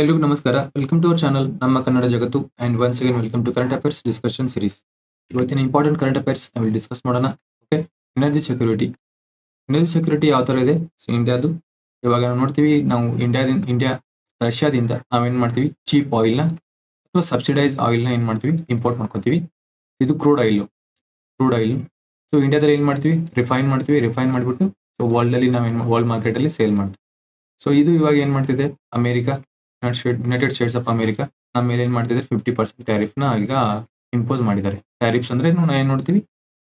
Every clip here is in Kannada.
ಎಲ್ರಿಗೂ ನಮಸ್ಕಾರ. ವೆಲ್ಕಮ್ ಟು ಅವರ್ ಚಾನಲ್ ನಮ್ಮ ಕನ್ನಡ ಜಗತ್ತು and once again welcome to current affairs discussion series ಇವತ್ತಿನ ಇಂಪಾರ್ಟೆಂಟ್ ಕರೆಂಟ್ ಅಫೇರ್ಸ್ ನಾವು ಡಿಸ್ಕಸ್ ಮಾಡೋಣ. Okay energy security energy security ಯಾವ ಥರ ಇದೆ? ಸೊ ಇಂಡಿಯಾದು. ಇವಾಗ ನಾವು ನೋಡ್ತೀವಿ, ನಾವು ಇಂಡಿಯಾದಿಂದ ಇಂಡಿಯಾ, ರಷ್ಯಾದಿಂದ ನಾವೇನು ಮಾಡ್ತೀವಿ? ಚೀಪ್ ಆಯಿಲ್ನ ಅಥವಾ ಸಬ್ಸಿಡೈಸ್ ಆಯಿಲ್ನ ಏನು ಮಾಡ್ತೀವಿ? ಇಂಪೋರ್ಟ್ ಮಾಡ್ಕೊತೀವಿ. ಇದು crude oil crude oil so ಇಂಡಿಯಾದಲ್ಲಿ ಏನು ಮಾಡ್ತೀವಿ? ರಿಫೈನ್ ಮಾಡ್ತೀವಿ. ರಿಫೈನ್ ಮಾಡಿಬಿಟ್ಟು ಸೊ ವರ್ಲ್ಡಲ್ಲಿ ನಾವೇನು ವರ್ಲ್ಡ್ ಮಾರ್ಕೆಟಲ್ಲಿ ಸೇಲ್ ಮಾಡ್ತೀವಿ. ಸೊ ಇದು ಇವಾಗ ಏನು ಮಾಡ್ತಿದೆ? America. United States of America ನಮ್ಮ ಮೇಲೆ ಏನ್ ಮಾಡ್ತಿದ್ದಾರೆ? ಫಿಫ್ಟಿ ಪರ್ಸೆಂಟ್ನ ಈಗ ಇಂಪೋಸ್ ಮಾಡಿದ್ದಾರೆ. ಟ್ಯಾರಿಫ್ಸ್ ಅಂದ್ರೆ ನಾವು ಏನ್ ನೋಡ್ತೀವಿ?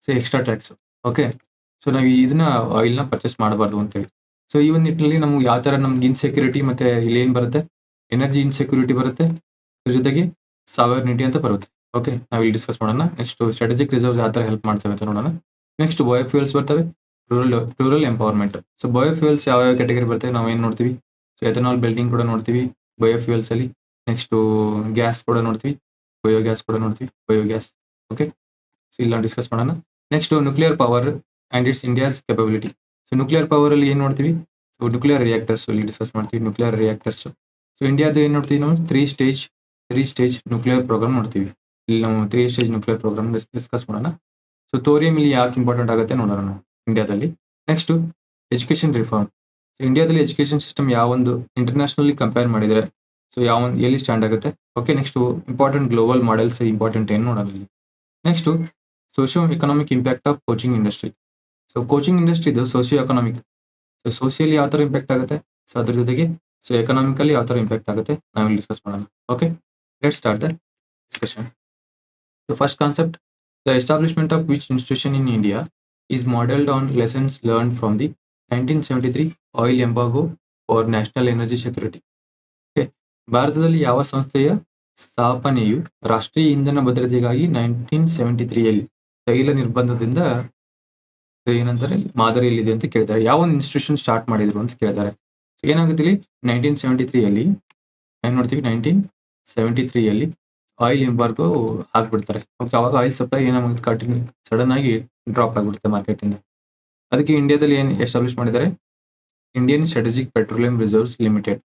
So extra tax okay so ನಾವು ಇದನ್ನ ಆಯಿಲ್ನ ಪರ್ಚೇಸ್ ಮಾಡಬಾರ್ದು ಅಂತೇಳಿ. ಸೊ ಈ ಒಂದು ನಿಟ್ಟಿನಲ್ಲಿ ನಮ್ಗೆ ಯಾವ ತರ ನಮ್ಗೆ ಇನ್ಸೆಕ್ಯೂರಿಟಿ ಮತ್ತೆ ಇಲ್ಲಿ ಏನ್ ಬರುತ್ತೆ? ಎನರ್ಜಿ ಇನ್ಸೆಕ್ಯೂರಿಟಿ ಬರುತ್ತೆ. ಅದ್ರ ಜೊತೆಗೆ ಸಾವರ್ನಿಟಿ ಅಂತ ಬರುತ್ತೆ. ಓಕೆ ನಾವು ಇಲ್ಲಿ ಡಿಸ್ಕಸ್ ಮಾಡೋಣ. ನೆಕ್ಸ್ಟ್ ಸ್ಟ್ರಾಟಜಿಕ್ ರಿಸರ್ವ್ಸ್ ಯಾವ ತರ ಹೆಲ್ಪ್ ಮಾಡ್ತವೆ ಅಂತ ನೋಡೋಣ. ನೆಕ್ಸ್ಟ್ ಬಯೋ ಫ್ಯೂಯಲ್ಸ್ ಬರ್ತವೆ. Rural rural empowerment so biofuels ಯಾವ ಯಾವ ಕ್ಯಾಟಗರಿ ಬರ್ತವೆ? ನಾವು ಏನು ನೋಡ್ತೀವಿ? ಸೊ ಎಥನಾಲ್ ಬಿಲ್ಡಿಂಗ್ ಕೂಡ ನೋಡ್ತೀವಿ. ಬಯೋಫ್ಯೂಲ್ಸ್ ಅಲ್ಲಿ ನೆಕ್ಸ್ಟ್ ಗ್ಯಾಸ್ ಕೂಡ ನೋಡ್ತೀವಿ ಬಯೋ ಗ್ಯಾಸ್ ಕೂಡ ನೋಡ್ತೀವಿ ಬಯೋ ಗ್ಯಾಸ್ ಓಕೆ ಸೊ ಇಲ್ಲ ಡಿಸ್ಕಸ್ ಮಾಡೋಣ. Next nuclear power and it's India's capability so nuclear power ಅಲ್ಲಿ ಏನ್ ನೋಡ್ತೀವಿ? ಸೊ ನ್ಯೂಕ್ಲಿಯರ್ ರಿಯಾಕ್ಟರ್ಸ್ ಅಲ್ಲಿ ಡಿಸ್ಕಸ್ ಮಾಡ್ತೀವಿ ನ್ಯೂಕ್ಲಿಯರ್ ರಿಯಾಕ್ಟರ್ಸ್ ಸೊ ಇಂಡಿಯಾದ ಏನ್ ನೋಡ್ತೀವಿ ನಾವು? Three stage three stage nuclear program ನೋಡ್ತೀವಿ. ಇಲ್ಲಿ ನಾವು three stage nuclear program discuss ಮಾಡೋಣ. ಸೊ ತೋರಿಯಂ ಇಲ್ಲಿ ಯಾಕೆ ಇಂಪಾರ್ಟೆಂಟ್ ಆಗುತ್ತೆ ನೋಡೋಣ ಇಂಡಿಯಾದಲ್ಲಿ ನೆಕ್ಸ್ಟ್ ಎಜುಕೇಶನ್ ರಿಫಾರ್ಮ್ ಇಂಡಿಯಾದಲ್ಲಿ ಎಜುಕೇಶನ್ ಸಿಸ್ಟಮ್ ಯಾವ ಒಂದು ಇಂಟರ್ನ್ಯಾಷನಲಿ ಕಂಪೇರ್ ಮಾಡಿದ್ರೆ ಸೊ ಯಾವ ಒಂದು ಎಲ್ಲಿ ಸ್ಟ್ಯಾಂಡ್ ಆಗುತ್ತೆ? Okay next important global models important ಏನು ನೋಡೋದಿಲ್ಲ next socio economic impact of coaching industry so coaching ಇಂಡಸ್ಟ್ರಿದು socio economic so socially ಯಾವ ಥರ ಇಂಪ್ಯಾಕ್ಟ್ ಆಗುತ್ತೆ? ಸೊ ಅದ್ರ ಜೊತೆಗೆ ಸೊ ಎಕನಾಮಿಕಲಿ ಯಾವ ಥರ ಇಂಪ್ಯಾಕ್ಟ್ ಆಗುತ್ತೆ? ನಾವಿಲ್ಲಿ ಡಿಸ್ಕಸ್ ಮಾಡೋಣ. Okay let start the discussion the first concept the establishment of which institution in India is modelled on lessons learn from the nineteen seventy three oil embargo for national energy security okay ಭಾರತದಲ್ಲಿ ಯಾವ ಸಂಸ್ಥೆಯ ಸ್ಥಾಪನೆಯು ರಾಷ್ಟ್ರೀಯ ಇಂಧನ ಭದ್ರತೆಗಾಗಿ ನೈನ್ಟೀನ್ ಸೆವೆಂಟಿ ತ್ರೀಯಲ್ಲಿ ತೈಲ ನಿರ್ಬಂಧದಿಂದ ಏನಂತಾರೆ? ಮಾದರಿಯಲ್ಲಿದೆ ಅಂತ ಕೇಳ್ತಾರೆ. ಯಾವ ಒಂದು ಇನ್ಸ್ಟಿಟ್ಯೂಷನ್ ಸ್ಟಾರ್ಟ್ ಮಾಡಿದ್ರು ಅಂತ ಕೇಳ್ತಾರೆ. ಏನಾಗುತ್ತೆ ಇಲ್ಲಿ ನೈನ್ಟೀನ್ ಸೆವೆಂಟಿ ತ್ರೀಯಲ್ಲಿ ಏನ್ ನೋಡ್ತೀವಿ ನೈನ್ಟೀನ್ ಸೆವೆಂಟಿ ತ್ರೀಯಲ್ಲಿ ಆಯಿಲ್ ಎಂಬಾರ್ಗು ಹಾಕ್ಬಿಡ್ತಾರೆ ಓಕೆ ಅವಾಗ ಆಯಿಲ್ ಸಪ್ಲೈ ಏನಾಗುತ್ತೆ? ಕಂಟಿನ್ಯೂ ಸಡನ್ ಆಗಿ ಡ್ರಾಪ್ ಆಗಿಬಿಡುತ್ತೆ ಮಾರ್ಕೆಟಿಂದ ಅದಕ್ಕೆ ಇಂಡಿಯಾದಲ್ಲಿ ಏನು ಎಸ್ಟಾಬ್ಲಿಷ್ ಮಾಡಿದ್ದಾರೆ? Indian strategic petroleum reserves limited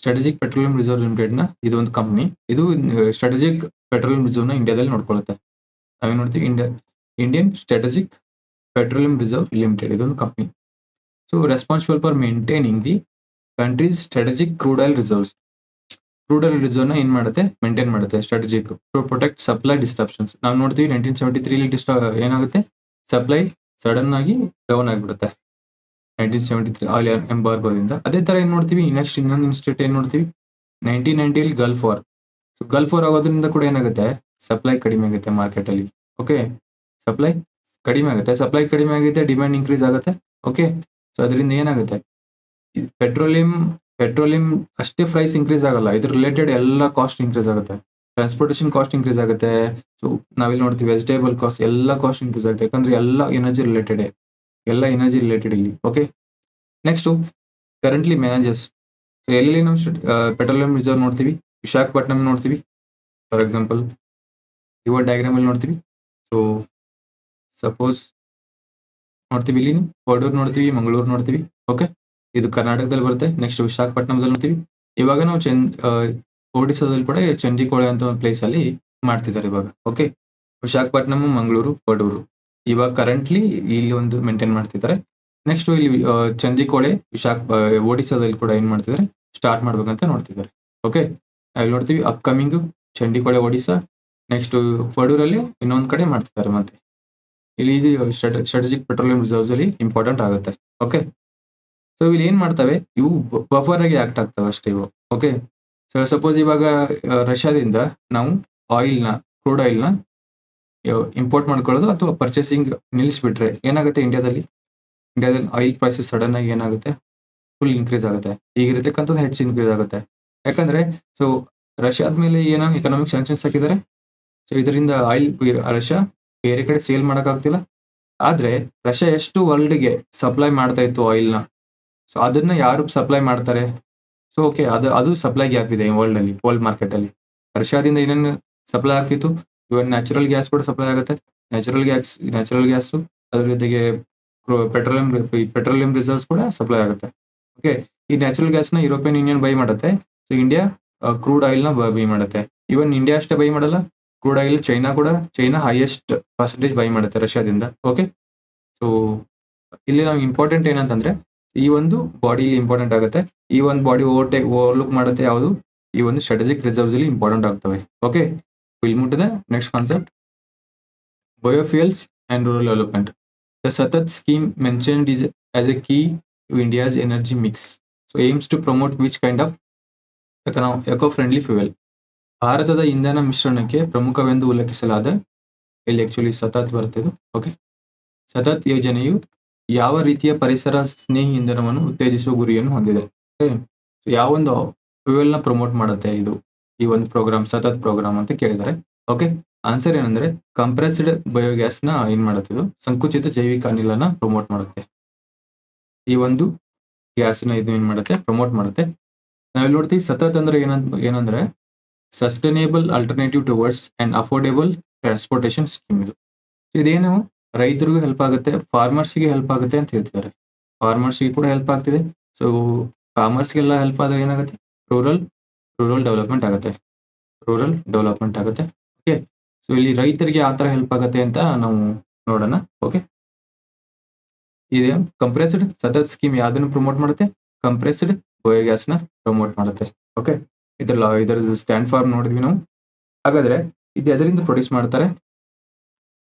strategic petroleum reserve ಲಿಮಿಟೆಡ್ನ ಇದು ಒಂದು ಕಂಪ್ನಿ ಇದು ಸ್ಟ್ರಾಟಜಿಕ್ ಪೆಟ್ರೋಲಿಯಂ ರಿಸರ್ವ್ನ ಇಂಡಿಯಾದಲ್ಲಿ ನೋಡ್ಕೊಳ್ಳುತ್ತೆ. ನಾವೇನ್ ನೋಡ್ತೀವಿ? India Indian strategic petroleum reserve limited ಇದೊಂದು company so responsible for maintaining the country's strategic crude oil reserves crude oil ರಿಸರ್ವ್ನ ಏನ್ ಮಾಡುತ್ತೆ? ಮೇಂಟೈನ್ ಮಾಡುತ್ತೆ. Strategic to protect supply disruptions ನಾವು ನೋಡ್ತೀವಿ ನೈನ್ಟೀನ್ ಸೆವೆಂಟಿ ತ್ರೀಲಿ ಡಿಸ್ಟ ಏನಾಗುತ್ತೆ? ಸಪ್ಲೈ ಸಡನ್ ಆಗಿ ಡೌನ್ ಆಗಿಬಿಡುತ್ತೆ. ನೈನ್ಟೀನ್ ಸೆವೆಂಟಿ ತ್ರೀ ಆಯಿಲ್ ಎಂಬಾರ್ಗೋದಿಂದ ಅದೇ ತರ ಏನ್ ನೋಡ್ತೀವಿ? ನೆಕ್ಸ್ಟ್ ಇನ್ನೊಂದು ಇನ್ಸ್ಟಿಟ್ಯೂಟ್ ಏನ್ ನೋಡ್ತೀವಿ? Nineteen ನೈನ್ಟಿಲಿ Gulf War so Gulf War ಆಗೋದ್ರಿಂದ ಕೂಡ ಏನಾಗುತ್ತೆ? ಸಪ್ಲೈ ಕಡಿಮೆ ಆಗುತ್ತೆ ಮಾರ್ಕೆಟ್ ಅಲ್ಲಿ. ಓಕೆ ಸಪ್ಲೈ ಕಡಿಮೆ ಆಗುತ್ತೆ. ಸಪ್ಲೈ ಕಡಿಮೆ ಆಗುತ್ತೆ ಡಿಮ್ಯಾಂಡ್ ಇನ್ಕ್ರೀಸ್ ಆಗುತ್ತೆ. ಓಕೆ ಸೊ ಅದರಿಂದ ಏನಾಗುತ್ತೆ? ಪೆಟ್ರೋಲಿಯಂ ಪೆಟ್ರೋಲಿಯಂ ಅಷ್ಟೇ ಪ್ರೈಸ್ ಇನ್ಕ್ರೀಸ್ ಆಗಲ್ಲ. ಇದ್ರ ರಿಲೇಟೆಡ್ ಎಲ್ಲ ಕಾಸ್ಟ್ ಇನ್ಕ್ರೀಸ್ ಆಗುತ್ತೆ. ಟ್ರಾನ್ಸ್ಪೋರ್ಟೇಷನ್ ಕಾಸ್ಟ್ ಇನ್ಕ್ರೀಸ್ ಆಗುತ್ತೆ. ಸೊ ನಾವಿಲ್ಲಿ ನೋಡ್ತೀವಿ ವೆಜಿಟೇಬಲ್ ಕಾಸ್ಟ್ ಎಲ್ಲ ಕಾಸ್ಟ್ ಇನ್ಕ್ರೀಸ್ ಆಗುತ್ತೆ. ಯಾಕಂದ್ರೆ ಎಲ್ಲ ಎನರ್ಜಿ ರಿಲೇಟೆಡ್ ಎಲ್ಲ ಎನರ್ಜಿ ರಿಲೇಟೆಡ್ ಇಲ್ಲಿ ಓಕೆ ನೆಕ್ಸ್ಟ್ ಕರೆಂಟ್ಲಿ ಮ್ಯಾನೇಜರ್ಸ್ ಎಲ್ಲಿ ನಾವು ಪೆಟ್ರೋಲಿಯಂ ರಿಸರ್ವ್ ನೋಡ್ತೀವಿ, ವಿಶಾಖಪಟ್ಟಣಂ ನೋಡ್ತೀವಿ ಫಾರ್ ಎಕ್ಸಾಂಪಲ್ ಡಯಾಗ್ರಾಮ್ ಅಲ್ಲಿ ನೋಡ್ತೀವಿ. ಸೊ ಸಪೋಸ್ ನೋಡ್ತೀವಿ ಇಲ್ಲಿ ಕೊಡೂರು ನೋಡ್ತೀವಿ ಮಂಗಳೂರು ನೋಡ್ತೀವಿ ಓಕೆ ಇದು ಕರ್ನಾಟಕದಲ್ಲಿ ಬರುತ್ತೆ ನೆಕ್ಸ್ಟ್ ವಿಶಾಖಪಟ್ಟಣದಲ್ಲಿ ನೋಡ್ತೀವಿ. ಇವಾಗ ನಾವು ಚಂದ್ ಒಡಿಸ್ಸಾದಲ್ಲಿ ಕೂಡ ಚಂಡಿಕೋಳೆ ಅಂತ ಒಂದು ಪ್ಲೇಸ್ ಅಲ್ಲಿ ಮಾಡ್ತಿದ್ದಾರೆ ಇವಾಗ ಓಕೆ ವಿಶಾಖಪಟ್ಟಣಂ ಮಂಗಳೂರು ಕೊಡೂರು ಇವಾಗ ಕರೆಂಟ್ಲಿ ಇಲ್ಲಿ ಒಂದು ಮೇಂಟೈನ್ ಮಾಡ್ತಿದ್ದಾರೆ. ನೆಕ್ಸ್ಟ್ ಇಲ್ಲಿ ಚಂದಿಕೋಳೆ ವಿಶಾಖ ಒಡಿಶಾದಲ್ಲಿ ಕೂಡ ಏನ್ ಮಾಡ್ತಿದ್ದಾರೆ? ಸ್ಟಾರ್ಟ್ ಮಾಡ್ಬೇಕಂತ ನೋಡ್ತಿದ್ದಾರೆ. ಓಕೆ ಅಲ್ಲಿ ನೋಡ್ತೀವಿ ಅಪ್ಕಮಿಂಗ್ ಚಂಡಿಕೋಳೆ ಒಡಿಶಾ ನೆಕ್ಸ್ಟ್ ಪಡೂರಲ್ಲಿ ಇನ್ನೊಂದ್ ಕಡೆ ಮಾಡ್ತಿದ್ದಾರೆ ಮತ್ತೆ. ಇಲ್ಲಿ ಇದು ಸ್ಟ್ರಾಟಜಿಕ್ ಪೆಟ್ರೋಲಿಯಂ ರಿಸರ್ವ್ಸ್ ಅಲ್ಲಿ ಇಂಪಾರ್ಟೆಂಟ್ ಆಗುತ್ತೆ. ಓಕೆ ಸೊ ಇಲ್ಲಿ ಏನ್ ಮಾಡ್ತವೆ? ಇವು ಬಫರ್ ಆಗಿ ಆಕ್ಟ್ ಆಗ್ತವೆ ಅಷ್ಟೇ ಇವು. ಓಕೆ ಸೊ ಸಪೋಸ್ ಇವಾಗ ರಷ್ಯಾದಿಂದ ನಾವು ಆಯಿಲ್ನ ಕ್ರೂಡ್ ಆಯಿಲ್ನ ಇಂಪೋರ್ಟ್ ಮಾಡ್ಕೊಳ್ಳೋದು ಅಥವಾ ಪರ್ಚೇಸಿಂಗ್ ನಿಲ್ಲಿಸ್ಬಿಟ್ರೆ ಏನಾಗುತ್ತೆ ಇಂಡಿಯಾದಲ್ಲಿ ಇಂಡಿಯಾದಲ್ಲಿ ಆಯಿಲ್ ಪ್ರೈಸಸ್ ಸಡನ್ ಆಗಿ ಏನಾಗುತ್ತೆ? ಫುಲ್ ಇನ್ಕ್ರೀಸ್ ಆಗುತ್ತೆ. ಈಗಿರತಕ್ಕಂಥದ್ದು ಹೆಚ್ಚು ಇನ್ಕ್ರೀಸ್ ಆಗುತ್ತೆ. ಯಾಕಂದ್ರೆ ಸೊ ರಷ್ಯಾದ ಮೇಲೆ ಏನೋ ಎಕನಾಮಿಕ್ ಸ್ಯಾಂಕ್ಷನ್ಸ್ ಹಾಕಿದ್ದಾರೆ? ಸೊ ಇದರಿಂದ ಆಯಿಲ್ ರಷ್ಯಾ ಬೇರೆ ಕಡೆ ಸೇಲ್ ಮಾಡೋಕ್ಕಾಗ್ತಿಲ್ಲ. ಆದ್ರೆ ರಷ್ಯಾ ಎಷ್ಟು ವರ್ಲ್ಡ್ಗೆ ಸಪ್ಲೈ ಮಾಡ್ತಾ ಇತ್ತು ಆಯಿಲ್ನ ಸೊ ಅದನ್ನ ಯಾರು ಸಪ್ಲೈ ಮಾಡ್ತಾರೆ? ಸೊ ಓಕೆ ಅದು ಅದು ಸಪ್ಲೈ ಗ್ಯಾಪ್ ಇದೆ ವರ್ಲ್ಡ್ ಅಲ್ಲಿ ವರ್ಲ್ಡ್ ಮಾರ್ಕೆಟ್ ಅಲ್ಲಿ. ರಷ್ಯಾದಿಂದ ಏನೇನು ಸಪ್ಲೈ ಆಗ್ತಿತ್ತು? ಇವಾಗ ನ್ಯಾಚುರಲ್ ಗ್ಯಾಸ್ ಕೂಡ ಸಪ್ಲೈ ಆಗುತ್ತೆ. ನ್ಯಾಚುರಲ್ ಗ್ಯಾಸ್ ನ್ಯಾಚುರಲ್ ಗ್ಯಾಸ್ ಅದ್ರ ಜೊತೆಗೆ ಪೆಟ್ರೋಲಿಯಂ ಪೆಟ್ರೋಲಿಯಂ ರಿಸರ್ವ್ಸ್ ಕೂಡ ಸಪ್ಲೈ ಆಗುತ್ತೆ. ಓಕೆ ಈ ನ್ಯಾಚುರಲ್ ಗ್ಯಾಸ್ನ ಯುರೋಪಿಯನ್ ಯೂನಿಯನ್ ಬೈ ಮಾಡುತ್ತೆ. ಸೊ ಇಂಡಿಯಾ ಕ್ರೂಡ್ ಆಯಿಲ್ನ ಬೈ ಮಾಡುತ್ತೆ. ಇವನ್ ಇಂಡಿಯಾ ಅಷ್ಟೇ ಬೈ ಮಾಡಲ್ಲ. ಕ್ರೂಡ್ ಆಯಿಲ್ ಚೈನಾ ಕೂಡ ಚೈನಾ ಹೈಯೆಸ್ಟ್ ಪರ್ಸೆಂಟೇಜ್ ಬೈ ಮಾಡುತ್ತೆ ರಷ್ಯಾದಿಂದ. ಓಕೆ ಸೊ ಇಲ್ಲಿ ನಾವು ಇಂಪಾರ್ಟೆಂಟ್ ಏನಂತಂದ್ರೆ, ಈ ಒಂದು ಬಾಡಿಲಿ ಇಂಪಾರ್ಟೆಂಟ್ ಆಗುತ್ತೆ. ಈ ಒಂದು ಬಾಡಿ ಓವರ್ಟೇಕ್ ಓವರ್ಲುಕ್ ಮಾಡುತ್ತೆ ಯಾವುದು? ಈ ಒಂದು ಸ್ಟ್ರಾಟಜಿಕ್ ರಿಸರ್ವ್ಸ್ ಅಲ್ಲಿ ಇಂಪಾರ್ಟೆಂಟ್ ಆಗ್ತವೆ. Okay will moot the next concept biofuels and rural development the SATAT scheme mentioned is as a key to India's energy mix so aims to promote which kind of eco friendly fuel ಭಾರತದ ಇಂಧನ ಮಿಶ್ರಣಕ್ಕೆ ಪ್ರಮುಖವೆಂದು ಉಲ್ಲೇಖಿಸಲಾದ ಇಲ್ಲಿ ಆಕ್ಚುಲಿ ಸತತ್ ಬರುತ್ತಿದ್ದು. ಓಕೆ ಸತತ್ ಯೋಜನೆಯು ಯಾವ ರೀತಿಯ ಪರಿಸರ ಸ್ನೇಹಿ ಇಂಧನವನ್ನು ಉತ್ತೇಜಿಸುವ ಗುರಿಯನ್ನು ಹೊಂದಿದೆ? So, ಯಾವೊಂದು ಫ್ಯೂಯಲ್ನ ಪ್ರಮೋಟ್ ಮಾಡುತ್ತೆ ಇದು? ಈ ಒಂದು ಪ್ರೋಗ್ರಾಮ್ ಸತತ್ ಪ್ರೋಗ್ರಾಮ್ ಅಂತ ಕೇಳಿದ್ದಾರೆ. ಓಕೆ ಆನ್ಸರ್ ಏನಂದ್ರೆ ಕಂಪ್ರೆಸ್ಡ್ ಬಯೋಗ್ಯಾಸ್ನ ಏನ್ ಮಾಡುತ್ತೆ ಇದು? ಸಂಕುಚಿತ ಜೈವಿಕ ಅನಿಲನ ಪ್ರಮೋಟ್ ಮಾಡುತ್ತೆ. ಈ ಒಂದು ಗ್ಯಾಸ್ನ ಇದು ಏನ್ ಮಾಡುತ್ತೆ? ಪ್ರಮೋಟ್ ಮಾಡುತ್ತೆ. ನಾವಿಲ್ಲಿ ನೋಡ್ತೀವಿ, ಸತತ್ ಅಂದ್ರೆ ಏನಂತ, ಏನಂದ್ರೆ sustainable alternative towards and affordable transportation scheme ಇದು. ಇದೇನು, ರೈತರಿಗೂ ಹೆಲ್ಪ್ ಆಗುತ್ತೆ ಫಾರ್ಮರ್ಸ್ಗೆ ಹೆಲ್ಪ್ ಆಗುತ್ತೆ ಅಂತ ಹೇಳ್ತಿದ್ದಾರೆ. ಫಾರ್ಮರ್ಸ್ಗೆ ಕೂಡ ಹೆಲ್ಪ್ ಆಗ್ತಿದೆ. ಸೊ ಫಾರ್ಮರ್ಸ್ಗೆಲ್ಲ ಹೆಲ್ಪ್ ಆದ್ರೆ ಏನಾಗುತ್ತೆ? ರೂರಲ್ ರೂರಲ್ ಡೆವಲಪ್ಮೆಂಟ್ ಆಗುತ್ತೆ. ರೂರಲ್ ಡೆವಲಪ್ಮೆಂಟ್ ಆಗುತ್ತೆ. ಓಕೆ ಸೊ ಇಲ್ಲಿ ರೈತರಿಗೆ ಆ ಥರ ಹೆಲ್ಪ್ ಆಗುತ್ತೆ ಅಂತ ನಾವು ನೋಡೋಣ. ಓಕೆ ಇದೆ ಕಂಪ್ರೆಸ್ಡ್ ಸತತ್ ಸ್ಕೀಮ್ ಯಾವ್ದನ್ನು ಪ್ರಮೋಟ್ ಮಾಡುತ್ತೆ? ಕಂಪ್ರೆಸ್ಡ್ ಬಯೋಗ್ಯಾಸ್ನ ಪ್ರಮೋಟ್ ಮಾಡುತ್ತೆ. ಓಕೆ ಇದ್ರ ಇದರದ್ದು ಸ್ಟ್ಯಾಂಡ್ ಫಾರ್ಮ್ ನೋಡಿದ್ವಿ ನಾವು. ಹಾಗಾದ್ರೆ, ಇದು ಎದರಿಂದ ಪ್ರೊಡ್ಯೂಸ್ ಮಾಡ್ತಾರೆ?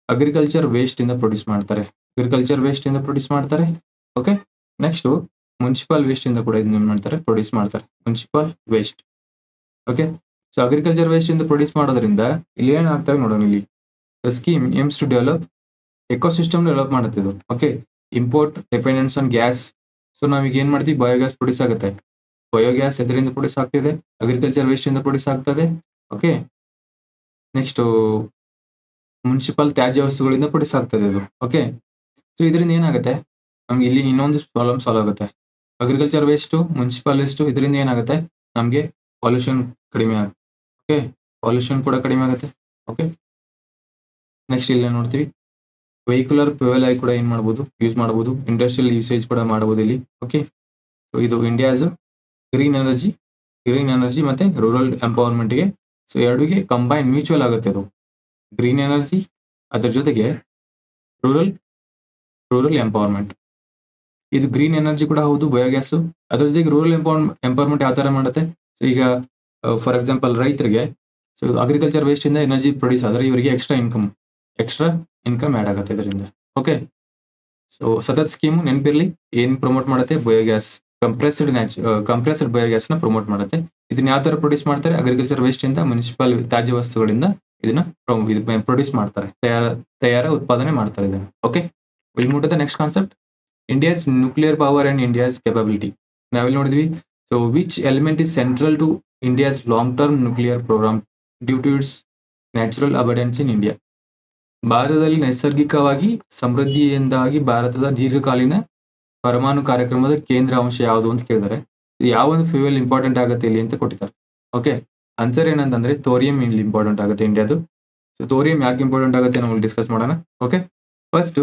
ಅಗ್ರಿಕಲ್ಚರ್ ವೇಸ್ಟ್ ಇಂದ ಪ್ರೊಡ್ಯೂಸ್ ಮಾಡ್ತಾರೆ. ಅಗ್ರಿಕಲ್ಚರ್ ವೇಸ್ಟ್ ಇಂದ ಪ್ರೊಡ್ಯೂಸ್ ಮಾಡ್ತಾರೆ. ಓಕೆ ನೆಕ್ಸ್ಟ್ ಮುನ್ಸಿಪಲ್ ವೇಸ್ಟ್ ಇಂದ ಕೂಡ ಇದನ್ನ ಮಾಡ್ತಾರೆ ಪ್ರೊಡ್ಯೂಸ್ ಮಾಡ್ತಾರೆ. Municipal waste okay so agriculture waste ಇಂದ ಪ್ರೊಡ್ಯೂಸ್ ಮಾಡೋದ್ರಿಂದ ಇಲ್ಲಿ ಏನಾಗ್ತವೆ ನೋಡೋಣ ಇಲ್ಲಿ. Scheme aims to develop ecosystem develop ಮಾಡುತ್ತೆ ಇದು. Okay import dependence on gas so ನಾವೀಗ ಏನ್ ಮಾಡ್ತೀವಿ? ಬಯೋಗ್ಯಾಸ್ ಪ್ರೊಡ್ಯೂಸ್ ಆಗುತ್ತೆ. ಬಯೋಗ್ಯಾಸ್ ಎದರಿಂದ ಪ್ರೊಡ್ಯೂಸ್ ಆಗ್ತಿದೆ. ಅಗ್ರಿಕಲ್ಚರ್ ವೇಸ್ಟ್ ಇಂದ ಪ್ರೊಡ್ಯೂಸ್ ಆಗ್ತದೆ. ಓಕೆ ನೆಕ್ಸ್ಟ್ ಮುನ್ಸಿಪಲ್ ತ್ಯಾಜ್ಯ ವಸ್ತುಗಳಿಂದ ಪ್ರೊಡ್ಯೂಸ್ ಆಗ್ತದೆ ಇದು. ಓಕೆ ಸೊ ಇದರಿಂದ ಏನಾಗುತ್ತೆ? ನಮ್ಗೆ ಇಲ್ಲಿ ಇನ್ನೊಂದು ಪ್ರಾಬ್ಲಮ್ ಸಾಲ್ವ್ ಆಗುತ್ತೆ. ಅಗ್ರಿಕಲ್ಚರ್ ವೇಸ್ಟ್ ಮುನ್ಸಿಪಲ್ ವೇಸ್ಟ್ ಇದರಿಂದ ಏನಾಗುತ್ತೆ? ನಮಗೆ ಪಾಲ್ಯೂಷನ್ ಕಡಿಮೆ ಆಗುತ್ತೆ ಓಕೆ ಪಾಲ್ಯೂಷನ್ ಕೂಡ ಕಡಿಮೆ ಆಗುತ್ತೆ ಓಕೆ ನೆಕ್ಸ್ಟ್ ಇಲ್ಲಿ ನೋಡ್ತೀವಿ. ವೆಹಿಕುಲರ್ ಫ್ಯೂಯಲ್ ಆಗಿ ಕೂಡ ಏನ್ ಮಾಡಬಹುದು ಯೂಸ್ ಮಾಡಬಹುದು ಇಂಡಸ್ಟ್ರಿಯಲ್ ಯೂಸೇಜ್ ಕೂಡ ಮಾಡಬಹುದು ಇಲ್ಲಿ ಓಕೆ ಸೊ ಇದು India's green energy green energy ಮತ್ತೆ ರೂರಲ್ ಎಂಪವರ್ಮೆಂಟ್ಗೆ ಸೊ ಎರಡಿಗೆ ಕಂಬೈನ್ ಮ್ಯೂಚುವಲ್ ಆಗುತ್ತೆ ಅದು. ಗ್ರೀನ್ ಎನರ್ಜಿ ಅದರ ಜೊತೆಗೆ ರೂರಲ್ ರೂರಲ್ ಎಂಪವರ್ಮೆಂಟ್ ಇದು ಗ್ರೀನ್ ಎನರ್ಜಿ ಕೂಡ ಹೌದು ಬಯೋಗ್ಯಾಸ್ ಅದ್ರ ಜೊತೆಗೆ ರೂರಲ್ ಎಂಪವರ್ ಎಂಪವರ್ಮೆಂಟ್ ಯಾವ ತರ ಮಾಡುತ್ತೆ? ಈಗ ಫಾರ್ ಎಕ್ಸಾಂಪಲ್ ರೈತರಿಗೆ ಸೊ ಅಗ್ರಿಕಲ್ಚರ್ ವೇಸ್ಟ್ ಇಂದ ಎನರ್ಜಿ ಪ್ರೊಡ್ಯೂಸ್ ಆದರೆ ಇವರಿಗೆ extra income extra income add ಆಗುತ್ತೆ ಇದರಿಂದ. ಓಕೆ ಸೊ ಸತತ್ ಸ್ಕೀಮ್ ನೆನಪಿರಲಿ, ಏನ್ ಪ್ರಮೋಟ್ ಮಾಡುತ್ತೆ? ಬಯೋಗ್ಯಾಸ್ ಕಂಪ್ರೆಸ್ಡ್ ನ್ಯಾಚ್ ಕಂಪ್ರೆಸ್ಡ್ ಬಯೋಗ್ಯಾಸ್ನ ಪ್ರಮೋಟ್ ಮಾಡುತ್ತೆ. ಇದನ್ನ ಯಾವ ತರ ಪ್ರೊಡ್ಯೂಸ್ ಮಾಡ್ತಾರೆ? ಅಗ್ರಿಕಲ್ಚರ್ ವೇಸ್ಟ್ ಇಂದ ಮುನ್ಸಿಪಲ್ ತ್ಯಾಜ್ಯ ವಸ್ತುಗಳಿಂದ ಇದನ್ನ ಪ್ರೊಡ್ಯೂಸ್ ಮಾಡ್ತಾರೆ. ತಯಾರ ತಯಾರ ಉತ್ಪಾದನೆ ಮಾಡ್ತಾರೆ ಇದನ್ನು. Okay will moot the next concept India's nuclear power and India's capability ನಾವೆಲ್ಲಿ ನೋಡಿದ್ವಿ so which element is to India's long term nuclear program due to its natural abundance in India ಭಾರತದಲ್ಲಿ ನೈಸರ್ಗಿಕವಾಗಿ ಸಮೃದ್ಧಿಯಿಂದಾಗಿ ಭಾರತದ ದೀರ್ಘಕಾಲೀನ ಪರಮಾಣು ಕಾರ್ಯಕ್ರಮದ ಕೇಂದ್ರ ಅಂಶ ಯಾವುದು ಅಂತ ಕೇಳಿದ್ದಾರೆ. ಯಾವ ಒಂದು ಫ್ಯೂಯಲ್ ಇಂಪಾರ್ಟೆಂಟ್ ಆಗುತ್ತೆ ಇಲ್ಲಿ ಅಂತ ಕೊಟ್ಟಿದ್ದಾರೆ. ಓಕೆ ಆನ್ಸರ್ ಏನಂತಂದ್ರೆ ತೋರಿಯಂ ಇಲ್ಲಿ ಇಂಪಾರ್ಟೆಂಟ್ ಆಗುತ್ತೆ ಇಂಡಿಯಾದು ಸೊ ತೋರಿಯಂ ಯಾಕೆ ಇಂಪಾರ್ಟೆಂಟ್ ಆಗುತ್ತೆ ನಾವು ಡಿಸ್ಕಸ್ ಮಾಡೋಣ. Okay first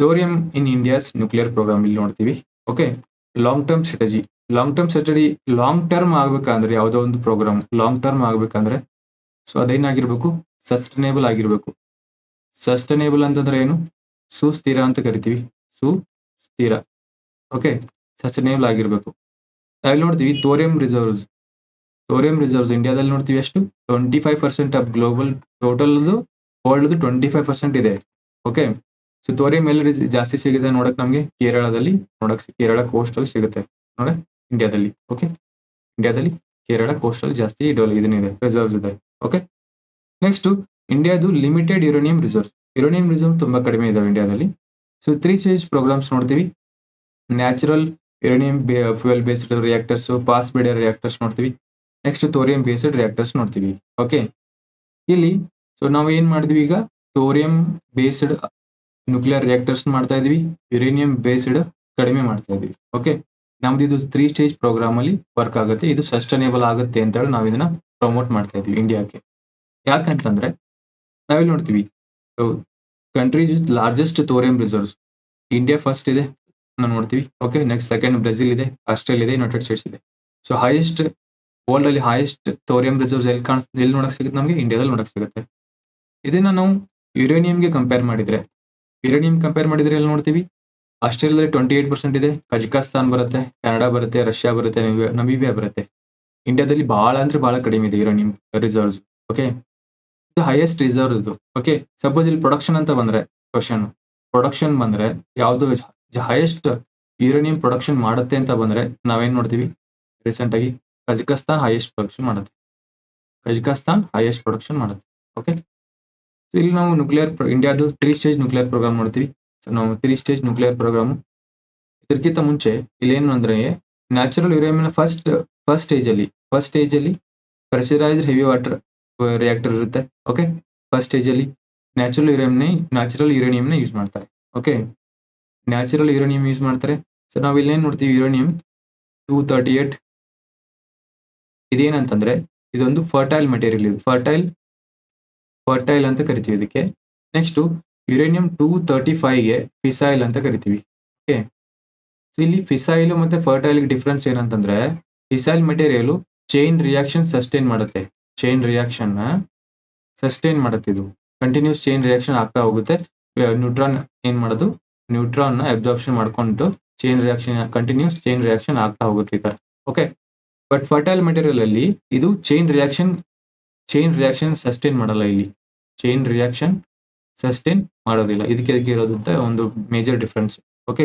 thorium in India's nuclear program ಇಲ್ಲಿ ನೋಡ್ತೀವಿ. Okay long term strategy long term strategy long term ಆಗ್ಬೇಕಂದ್ರೆ ಯಾವುದೋ ಒಂದು ಪ್ರೋಗ್ರಾಮ್ ಲಾಂಗ್ ಟರ್ಮ್ ಆಗ್ಬೇಕಂದ್ರೆ ಸೊ ಅದೇನಾಗಿರ್ಬೇಕು? ಸಸ್ಟೈನೇಬಲ್ ಆಗಿರ್ಬೇಕು. ಸಸ್ಟೈನೇಬಲ್ ಅಂತಂದ್ರೆ ಏನು? ಸುಸ್ಥಿರ ಅಂತ ಕರಿತೀವಿ. ಸುಸ್ಥಿರ. ಓಕೆ ಸಸ್ಟೈನೇಬಲ್ ಆಗಿರ್ಬೇಕು. ನಾವಿಲ್ಲಿ ನೋಡ್ತೀವಿ ತೋರಿಯಂ ರಿಸರ್ವ್ಸ್ ತೋರಿಯಂ ರಿಸರ್ವ್ಸ್ ಇಂಡಿಯಾದಲ್ಲಿ ನೋಡ್ತೀವಿ ಎಷ್ಟು? Twenty five percent of global ಟೋಟಲ್ದು ವರ್ಲ್ಡ್ದು ಟ್ವೆಂಟಿ ಫೈವ್ ಪರ್ಸೆಂಟ್ ಇದೆ. ಓಕೆ ಸೊ ತೋರಿಯಂ ಮೇಲೆ ಜಾಸ್ತಿ ಸಿಗುತ್ತೆ ನೋಡಕ್ ನಮಗೆ ಕೇರಳದಲ್ಲಿ, ನೋಡಕ್ ಕೇರಳ ಕೋಸ್ಟ್ ಅಲ್ಲಿ ಸಿಗುತ್ತೆ ನೋಡ ಇಂಡಿಯಾದಲ್ಲಿ ಓಕೆ ಇಂಡಿಯಾದಲ್ಲಿ ಕೇರಳ ಕೋಸ್ಟ್ ಅಲ್ಲಿ ಜಾಸ್ತಿ ಇದನ್ನಿದೆ ರಿಸರ್ವ್ಸ್ ಇದೆ ಓಕೆ ನೆಕ್ಸ್ಟ್ ಇಂಡಿಯಾದು limited uranium reserve uranium reserve ತುಂಬಾ ಕಡಿಮೆ ಇದಾವೆ ಇಂಡಿಯಾದಲ್ಲಿ ಸೊ ತ್ರೀ ಸ್ಟೇಜ್ ಪ್ರೋಗ್ರಾಮ್ಸ್ ನೋಡ್ತೀವಿ. Natural uranium fuel based reactors fast breeder reactors ನೋಡ್ತೀವಿ. ನೆಕ್ಸ್ಟ್ ತೋರಿಯಂ ಬೇಸ್ಡ್ ರಿಯಾಕ್ಟರ್ಸ್ ನೋಡ್ತೀವಿ ಓಕೆ ಇಲ್ಲಿ ಸೊ ನಾವು ಏನ್ ಮಾಡಿದ್ವಿ ಈಗ? ತೋರಿಯಂ ಬೇಸ್ಡ್ ನ್ಯೂಕ್ಲಿಯರ್ ರಿಯಾಕ್ಟರ್ಸ್ ಮಾಡ್ತಾ ಇದೀವಿ ಯುರೇನಿಯಂ ಬೇಸ್ಡ್ ಕಡಿಮೆ ಮಾಡ್ತಾ ಇದೀವಿ. ಓಕೆ ನಮ್ದು ಇದು ತ್ರೀ ಸ್ಟೇಜ್ ಪ್ರೋಗ್ರಾಮ್ ಅಲ್ಲಿ ವರ್ಕ್ ಆಗುತ್ತೆ. ಇದು ಸಸ್ಟೈನೇಬಲ್ ಆಗುತ್ತೆ ಅಂತ ಹೇಳಿ ನಾವು ಇದನ್ನ ಪ್ರಮೋಟ್ ಮಾಡ್ತಾ ಇದೀವಿ ಇಂಡಿಯಾಕ್ಕೆ ಯಾಕಂತಂದ್ರೆ, ನಾವಿಲ್ಲಿ ನೋಡ್ತೀವಿ countries is largest thorium reserves India first ಇದೆ ನಾವು ನೋಡ್ತೀವಿ. ಓಕೆ ನೆಕ್ಸ್ಟ್ ಸೆಕೆಂಡ್ ಬ್ರೆಜಿಲ್ ಇದೆ ಆಸ್ಟ್ರೇಲಿಯಾ ಇದೆ ಯುನೈಟೆಡ್ ಸ್ಟೇಟ್ಸ್ ಇದೆ. ಸೊ ಹೈಯೆಸ್ಟ್ ವರ್ಲ್ಡ್ ಅಲ್ಲಿ ಹೈಯೆಸ್ಟ್ ತೋರಿಯಂ ರಿಸರ್ವ್ಸ್ ಎಲ್ಲಿ ಕಾಣಿಸ್, ಎಲ್ಲಿ ನೋಡಕ್ ಸಿಗುತ್ತೆ ನಮಗೆ? ಇಂಡಿಯಾದಲ್ಲಿ ನೋಡಕ್ ಸಿಗುತ್ತೆ. ಇದನ್ನ ನಾವು ಯುರೇನಿಯಂಗೆ ಕಂಪೇರ್ ಮಾಡಿದ್ರೆ ಯುರೇನಿಯಂ ಕಂಪೇರ್ ಮಾಡಿದ್ರೆ ಎಲ್ಲಿ ನೋಡ್ತೀವಿ? ಆಸ್ಟ್ರೇಲಿಯಾದಲ್ಲಿ ಟ್ವೆಂಟಿ ಏಟ್ ಪರ್ಸೆಂಟ್ ಇದೆ, ಕಜಕಸ್ತಾನ್ ಬರುತ್ತೆ, ಕೆನಡಾ ಬರುತ್ತೆ, ರಷ್ಯಾ ಬರುತ್ತೆ ನಮೀಬಿಯಾ- ಬರುತ್ತೆ. ಇಂಡಿಯಾದಲ್ಲಿ ಬಹಳ ಅಂದ್ರೆ ಬಹಳ ಕಡಿಮೆ ಇದೆ ಯುರೇನಿಯಂ ರಿಸರ್ವ್ಸ್ ಓಕೆ ಇದು ಹೈಯೆಸ್ಟ್ ರಿಸರ್ವ್ ಇದು ಓಕೆ ಸಪೋಸ್ ಇಲ್ಲಿ ಪ್ರೊಡಕ್ಷನ್ ಅಂತ ಬಂದ್ರೆ ಕ್ವಶನ್ ಪ್ರೊಡಕ್ಷನ್ ಬಂದ್ರೆ ಯಾವುದು ಹೈಯೆಸ್ಟ್ ಯುರೇನಿಯಂ ಪ್ರೊಡಕ್ಷನ್ ಮಾಡುತ್ತೆ ಅಂತ ಬಂದ್ರೆ ನಾವೇನ್ ನೋಡ್ತೀವಿ? ರೀಸೆಂಟ್ ಆಗಿ ಕಜಕಸ್ತಾನ್ ಹೈಯೆಸ್ಟ್ ಪ್ರೊಡಕ್ಷನ್ ಮಾಡುತ್ತೆ. ಕಜಕಸ್ತಾನ್ ಹೈಯೆಸ್ಟ್ ಪ್ರೊಡಕ್ಷನ್ ಮಾಡುತ್ತೆ ಓಕೆ ಇಲ್ಲಿ ನಾವು ನ್ಯೂಕ್ಲಿಯರ್ ಇಂಡಿಯಾದು ತ್ರೀ ಸ್ಟೇಜ್ ನ್ಯೂಕ್ಲಿಯರ್ ಪ್ರೋಗ್ರಾಮ್ ನೋಡ್ತೀವಿ. ಸೊ ನಾವು ತ್ರೀ ಸ್ಟೇಜ್ ನ್ಯೂಕ್ಲಿಯರ್ ಪ್ರೋಗ್ರಾಮ್ ಇದಕ್ಕಿಂತ ಮುಂಚೆ ಇಲ್ಲಿ ಏನು ಅಂದ್ರೆ natural uranium first first stage ಅಲ್ಲಿ ಫಸ್ಟ್ ಸ್ಟೇಜ್ ಅಲ್ಲಿ ಪ್ರೆಷರೈಸ್ಡ್ ಹೆವಿ ವಾಟರ್ ರಿಯಾಕ್ಟರ್ ಇರುತ್ತೆ. ಓಕೆ ಫಸ್ಟ್ ಸ್ಟೇಜ್ ಅಲ್ಲಿ ನ್ಯಾಚುರಲ್ ಯುರೇನಿಯಂ ನ್ಯಾಚುರಲ್ ಯುರೇನಿಯಂನ ಯೂಸ್ ಮಾಡ್ತಾರೆ. ಓಕೆ ನ್ಯಾಚುರಲ್ ಯುರೇನಿಯಂ ಯೂಸ್ ಮಾಡ್ತಾರೆ. ಸೊ ನಾವು ಇಲ್ಲೇನು ನೋಡ್ತೀವಿ ಯುರೇನಿಯಂ ಟೂ ತರ್ಟಿ ಏಟ್ ಇದೇನಂತಂದ್ರೆ ಇದೊಂದು ಫರ್ಟೈಲ್ ಮೆಟೀರಿಯಲ್ ಇದು. ಫರ್ಟೈಲ್ ಫರ್ಟೈಲ್ ಅಂತ ಕರಿತೀವಿ ಇದಕ್ಕೆ. ನೆಕ್ಸ್ಟ್ ಯುರೇನಿಯಂ ಟೂ ತರ್ಟಿ ಫೈವ್ಗೆ ಫಿಸೈಲ್ ಅಂತ ಕರಿತೀವಿ. ಓಕೆ ಇಲ್ಲಿ ಫಿಸೈಲು ಮತ್ತೆ ಫರ್ಟೈಲ್ ಡಿಫ್ರೆನ್ಸ್ ಏನಂತಂದ್ರೆ fissile material chain reaction sustain ಮಾಡುತ್ತೆ. ಚೈನ್ ರಿಯಾಕ್ಷನ್ ಸಸ್ಟೈನ್ ಮಾಡುತ್ತೆ ಇದು. ಕಂಟಿನ್ಯೂಸ್ ಚೈನ್ ರಿಯಾಕ್ಷನ್ ಆಗ್ತಾ ಹೋಗುತ್ತೆ. ನ್ಯೂಟ್ರಾನ್ ಏನ್ ಮಾಡೋದು? ನ್ಯೂಟ್ರಾನ್ನ ಅಬ್ಸಾರ್ಪ್ಷನ್ ಮಾಡ್ಕೊಂಡು chain reaction continues chain reaction ಆಗ್ತಾ ಹೋಗುತ್ತೆ ಈ ತರ. ಓಕೆ ಬಟ್ ಫರ್ಟೈಲ್ ಮೆಟೀರಿಯಲ್ ಅಲ್ಲಿ ಇದು chain reaction chain reaction sustain ಮಾಡಲ್ಲ ಇಲ್ಲಿ. ಚೈನ್ ರಿಯಾಕ್ಷನ್ ಸಸ್ಟೈನ್ ಮಾಡೋದಿಲ್ಲ. ಇದಕ್ಕೆ ಇದಕ್ಕೆ ಇರೋದಂತ ಒಂದು ಮೇಜರ್ ಡಿಫ್ರೆನ್ಸ್ ಓಕೆ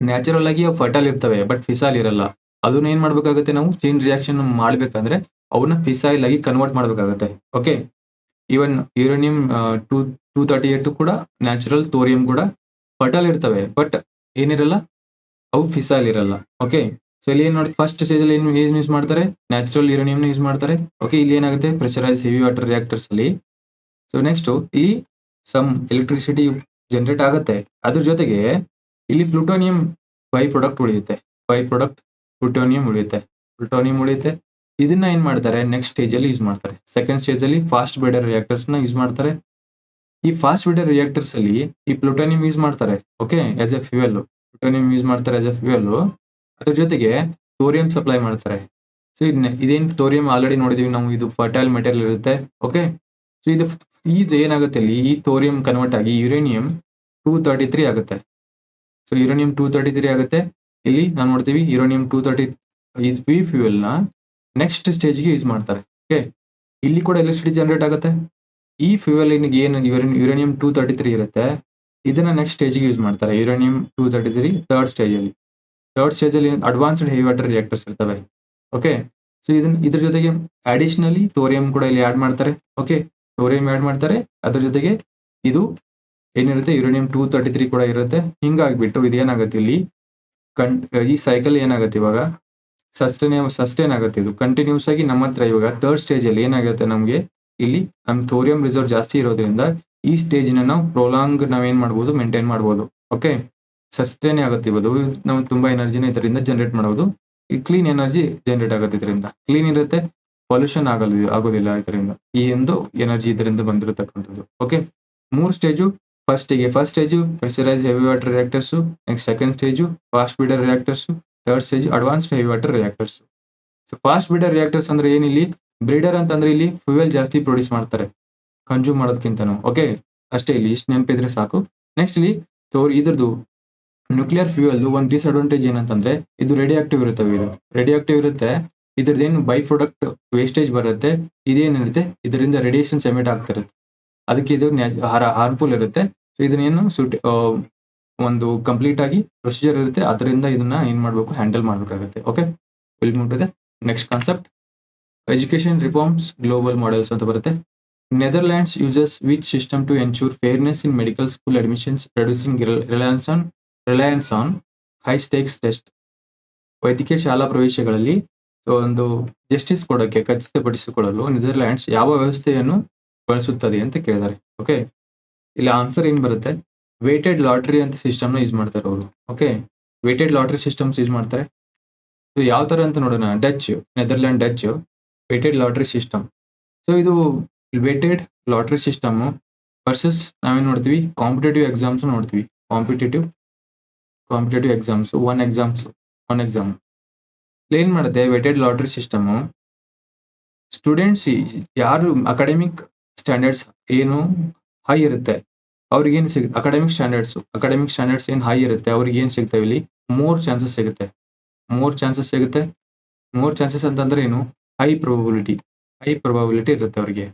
ನ್ಯಾಚುರಲ್ ಆಗಿ ಅವು ಫರ್ಟೈಲ್ ಇರ್ತವೆ ಬಟ್ ಫಿಸಾಲ್ ಇರಲ್ಲ. ಅದನ್ನ ಏನ್ ಮಾಡ್ಬೇಕಾಗುತ್ತೆ ನಾವು? ಚೈನ್ ರಿಯಾಕ್ಷನ್ ಮಾಡ್ಬೇಕಂದ್ರೆ ಅವನ್ನ ಫಿಸೈಲ್ ಆಗಿ ಕನ್ವರ್ಟ್ ಮಾಡ್ಬೇಕಾಗತ್ತೆ. Okay even uranium two two thirty eight ಕೂಡ ನ್ಯಾಚುರಲ್ ತೋರಿಯಂ ಕೂಡ ಫರ್ಟೈಲ್ ಇರ್ತವೆ ಬಟ್ ಏನಿರಲ್ಲ? ಅವು ಫಿಸೈಲ್ ಇರಲ್ಲ. ಓಕೆ ಸೊ ಇಲ್ಲಿ ಏನ್ ನೋಡಿ ಫಸ್ಟ್ ಸ್ಟೇಜ್ ಅಲ್ಲಿ ಏನು ಯೂಸ್ ಮಾಡ್ತಾರೆ? ನ್ಯಾಚುರಲ್ ಯುರೇನಿಯಂ ಯೂಸ್ ಮಾಡ್ತಾರೆ. ಓಕೆ ಇಲ್ಲಿ ಏನಾಗುತ್ತೆ? ಪ್ರೆಷರೈಸ್ ಹೆವಿ ವಾಟರ್ ರಿಯಾಕ್ಟರ್ಸ್ ಅಲ್ಲಿ. ಸೊ ನೆಕ್ಸ್ಟ್ ಇಲ್ಲಿ ಸಮ್ ಎಲೆಕ್ಟ್ರಿಸಿಟಿ ಜನರೇಟ್ ಆಗುತ್ತೆ. ಅದ್ರ ಜೊತೆಗೆ ಇಲ್ಲಿ ಪ್ಲೂಟೋನಿಯಂ ಬೈ ಪ್ರಾಡಕ್ಟ್ ಉಳಿಯುತ್ತೆ. ಬೈ ಪ್ರಾಡಕ್ಟ್ ಪ್ಲೂಟೋನಿಯಂ ಉಳಿಯುತ್ತೆ. ಪ್ಲೂಟೋನಿಯಂ ಉಳಿಯುತ್ತೆ. ಇದನ್ನ ಏನ್ ಮಾಡ್ತಾರೆ? ನೆಕ್ಸ್ಟ್ ಸ್ಟೇಜ್ ಅಲ್ಲಿ ಯೂಸ್ ಮಾಡ್ತಾರೆ. ಸೆಕೆಂಡ್ ಸ್ಟೇಜ್ ಅಲ್ಲಿ ಫಾಸ್ಟ್ ಬೇಡರ್ ರಿಯಾಕ್ಟರ್ಸ್ನ ಯೂಸ್ ಮಾಡ್ತಾರೆ. ಈ ಫಾಸ್ಟ್ ಬೇಡರ್ ರಿಯಾಕ್ಟರ್ಸ್ ಅಲ್ಲಿ ಈ ಪ್ಲೂಟೋನಿಯಂ ಯೂಸ್ ಮಾಡ್ತಾರೆ. Okay as a fuel plutonium use ಮಾಡ್ತಾರೆ ಆಸ್ ಎ ಅದ್ರ ಜೊತೆಗೆ ಥೋರಿಯಂ ಸಪ್ಲೈ ಮಾಡ್ತಾರೆ. ಸೊ ಇದನ್ನ ಇದೇನ್ ಥೋರಿಯಂ ಆಲ್ರೆಡಿ ನೋಡಿದೀವಿ ನಾವು, ಇದು ಫರ್ಟೈಲ್ ಮೆಟೀರಿಯಲ್ ಇರುತ್ತೆ ಓಕೆ ಸೊ ಇದು ಇದು ಏನಾಗುತ್ತೆ ಇಲ್ಲಿ ಈ ಥೋರಿಯಂ ಕನ್ವರ್ಟ್ ಆಗಿ ಯುರೇನಿಯಂ ಟೂ ತರ್ಟಿ ತ್ರೀ ಆಗುತ್ತೆ. So uranium two thirty three ಆಗುತ್ತೆ. ಇಲ್ಲಿ ನಾವು ನೋಡ್ತೀವಿ ಯುರೇನಿಯಂ ಟೂ ತರ್ಟಿ ಇದು ಪಿ ಫ್ಯೂಯಲ್ನ ನೆಕ್ಸ್ಟ್ ಸ್ಟೇಜ್ಗೆ ಯೂಸ್ ಮಾಡ್ತಾರೆ ಓಕೆ ಇಲ್ಲಿ ಕೂಡ ಎಲೆಕ್ಟ್ರಿಸಿಟಿ ಜನರೇಟ್ ಆಗುತ್ತೆ. ಈ ಫ್ಯೂಯಲ್ ಏನು ಯುರೇನಿಯಂ ಟೂ ತರ್ಟಿ ತ್ರೀ ಇರುತ್ತೆ, ಇದನ್ನ ನೆಕ್ಸ್ಟ್ ಸ್ಟೇಜ್ಗೆ ಯೂಸ್ ಮಾಡ್ತಾರೆ uranium two thirty three third stage ಅಲ್ಲಿ. ಥರ್ಡ್ ಸ್ಟೇಜ್ ಅಲ್ಲಿ ಅಡ್ವಾನ್ಸ್ಡ್ ಹೆವಿ ವಾಟರ್ ರಿಯಾಕ್ಟರ್ಸ್ ಇರ್ತವೆ. ಓಕೆ ಸೊ ಇದನ್ನ ಇದ್ರ ಜೊತೆಗೆ ಅಡಿಷನಲಿ ಥೋರಿಯಂ ಕೂಡ ಇಲ್ಲಿ ಆಡ್ ಮಾಡ್ತಾರೆ. ಓಕೆ ಥೋರಿಯಂ ಆಡ್ ಮಾಡ್ತಾರೆ. ಅದ್ರ ಜೊತೆಗೆ ಇದು ಏನಿರುತ್ತೆ? ಯುರೇನಿಯಂ ಟೂ ತರ್ಟಿ ತ್ರೀ ಕೂಡ ಇರುತ್ತೆ. ಹಿಂಗಾಗ್ಬಿಟ್ಟು ಇದೇನಾಗುತ್ತೆ ಇಲ್ಲಿ? ಕನ್ ಈ ಸೈಕಲ್ ಏನಾಗುತ್ತೆ ಇವಾಗ? ಸಸ್ಟೇನ್ ಸಸ್ಟೇನ್ ಆಗುತ್ತೆ ಇದು. ಕಂಟಿನ್ಯೂಸ್ ಆಗಿ ನಮ್ಮ ಹತ್ರ ಇವಾಗ ಥರ್ಡ್ ಸ್ಟೇಜ್ ಅಲ್ಲಿ ಏನಾಗುತ್ತೆ ನಮಗೆ? ಇಲ್ಲಿ ನಮ್ಮ ಥೋರಿಯಂ ರಿಸರ್ವ್ ಜಾಸ್ತಿ ಇರೋದ್ರಿಂದ ಈ ಸ್ಟೇಜ್ನ ನಾವು ಪ್ರೊಲಾಂಗ್ ನಾವೇನ್ ಮಾಡ್ಬೋದು? ಮೇಂಟೈನ್ ಮಾಡ್ಬೋದು. ಓಕೆ ಸಸ್ಟೈನ್ ಆಗುತ್ತೆ ಇವತ್ತು ನಾವು ತುಂಬಾ ಎನರ್ಜಿನ ಇದರಿಂದ ಜನರೇಟ್ ಮಾಡೋದು. ಈ ಕ್ಲೀನ್ ಎನರ್ಜಿ ಜನರೇಟ್ ಆಗುತ್ತೆ ಇದರಿಂದ. ಕ್ಲೀನ್ ಇರುತ್ತೆ ಪೊಲ್ಯೂಷನ್ ಆಗಲ್ಲ ಆಗೋದಿಲ್ಲ ಇದರಿಂದ. ಈ ಒಂದು ಎನರ್ಜಿ ಇದರಿಂದ ಬಂದಿರತಕ್ಕಂಥದ್ದು. ಓಕೆ ಮೂರು ಸ್ಟೇಜು ಫಸ್ಟಿಗೆ first stage pressurised heavy water reactors next second stage fast breeder reactors third stage advanced heavy water reactors so fast breeder reactors ಅಂದ್ರೆ ಏನಿಲ್ಲಿ ಬ್ರೀಡರ್ ಅಂತಂದ್ರೆ ಇಲ್ಲಿ ಫ್ಯೂಯಲ್ ಜಾಸ್ತಿ ಪ್ರೊಡ್ಯೂಸ್ ಮಾಡ್ತಾರೆ. ಕನ್ಸ್ಯೂಮ್ ಮಾಡೋದಕ್ಕಿಂತನೂ ಓಕೆ ಅಷ್ಟೇ ಇಲ್ಲಿ, ಇಷ್ಟು ನೆನಪಿದ್ರೆ ಸಾಕು. ನೆಕ್ಸ್ಟ್ ಇಲ್ಲಿ, ತೋರ್ ಇದ್ರದ್ದು ನ್ಯೂಕ್ಲಿಯರ್ ಫ್ಯೂಯಲ್ ಒಂದು ಡಿಸ್ಅಡ್ವಾಂಟೇಜ್ ಏನಂತಂದ್ರೆ ಇದು ರೆಡಿ ಆಕ್ಟಿವ್ ಇರುತ್ತೆ ಇದು. ರೆಡಿ ಆಕ್ಟಿವ್ ಇರುತ್ತೆ, ಇದ್ರದ್ದೇನು ಬೈ ಪ್ರೊಡಕ್ಟ್ ವೇಸ್ಟೇಜ್ ಬರುತ್ತೆ ಇದೇನಿರುತ್ತೆ ಇದರಿಂದ ರೇಡಿಯೇಷನ್ಸ್ ಎಮಿಟ್ ಆಗ್ತಿರುತ್ತೆ ಅದಕ್ಕೆ ಇದು ಹಾರ್ಮ್ಫುಲ್ ಇರುತ್ತೆ. ಸೊ ಇದನ್ನೇನು ಸುಟ್ ಒಂದು ಕಂಪ್ಲೀಟ್ ಆಗಿ ಪ್ರೊಸೀಜರ್ ಇರುತ್ತೆ. ಅದರಿಂದ ಇದನ್ನ ಏನ್ ಮಾಡಬೇಕು ಹ್ಯಾಂಡಲ್ ಮಾಡಬೇಕಾಗುತ್ತೆ. Okay will moot the next concept education reforms global models ಅಂತ ಬರುತ್ತೆ. Netherlands uses which system to ensure fairness in medical school admissions reducing reliance on reliance on high stakes test. ವೈದ್ಯಕೀಯ ಶಾಲಾ ಪ್ರವೇಶಗಳಲ್ಲಿ ಒಂದು ಜಸ್ಟಿಸ್ ಕೊಡೋಕೆ, ಖಚಿತಪಡಿಸಿಕೊಳ್ಳಲು ನೆದರ್ಲ್ಯಾಂಡ್ಸ್ ಯಾವ ವ್ಯವಸ್ಥೆಯನ್ನು ಬಳಸುತ್ತದೆ ಅಂತ ಕೇಳಿದ್ದಾರೆ. ಓಕೆ ಇಲ್ಲಿ ಆನ್ಸರ್ ಏನು ಬರುತ್ತೆ? ವೇಟೆಡ್ ಲಾಟ್ರಿ ಅಂತ ಸಿಸ್ಟಮ್ನ ಯೂಸ್ ಮಾಡ್ತಾರೆ ಅವರು. Okay weighted lottery systems use ಮಾಡ್ತಾರೆ. ಸೊ ಯಾವ ಥರ ಅಂತ ನೋಡೋಣ. Dutch Netherland Dutch weighted lottery system so ಇದು ವೇಟೆಡ್ ಲಾಟ್ರಿ ಸಿಸ್ಟಮ್ ವರ್ಸಸ್ ನಾವೇನು ನೋಡ್ತೀವಿ? ಕಾಂಪಿಟೇಟಿವ್ ಎಕ್ಸಾಮ್ಸ್ ನೋಡ್ತೀವಿ. Competitive competitive exams one exams one exam ಏನ್ ಮಾಡುತ್ತೆ ವೆಟೆಡ್ ಲಾಟ್ರಿ ಸಿಸ್ಟಮು ಸ್ಟೂಡೆಂಟ್ಸ್ ಯಾರು ಅಕಾಡೆಮಿಕ್ ಸ್ಟ್ಯಾಂಡರ್ಡ್ಸ್ ಏನು ಹೈ ಇರುತ್ತೆ, ಅವ್ರಿಗೇನು ಸಿಗ ಅಕಾಡೆಮಿಕ್ ಸ್ಟ್ಯಾಂಡರ್ಡ್ಸ್ ಅಕಾಡೆಮಿಕ್ ಸ್ಟ್ಯಾಂಡರ್ಡ್ಸ್ ಏನು ಹೈ ಇರುತ್ತೆ ಅವ್ರಿಗೆ ಏನು ಸಿಗ್ತವೆ ಇಲ್ಲಿ? ಮೋರ್ ಚಾನ್ಸಸ್ ಸಿಗುತ್ತೆ. ಮೋರ್ ಚಾನ್ಸಸ್ ಸಿಗುತ್ತೆ. ಮೋರ್ ಚಾನ್ಸಸ್ ಅಂತಂದ್ರೆ ಏನು? ಹೈ ಪ್ರೊಬಬಿಲಿಟಿ ಹೈ ಪ್ರೊಬಬಿಲಿಟಿ ಇರುತ್ತೆ ಅವ್ರಿಗೆ.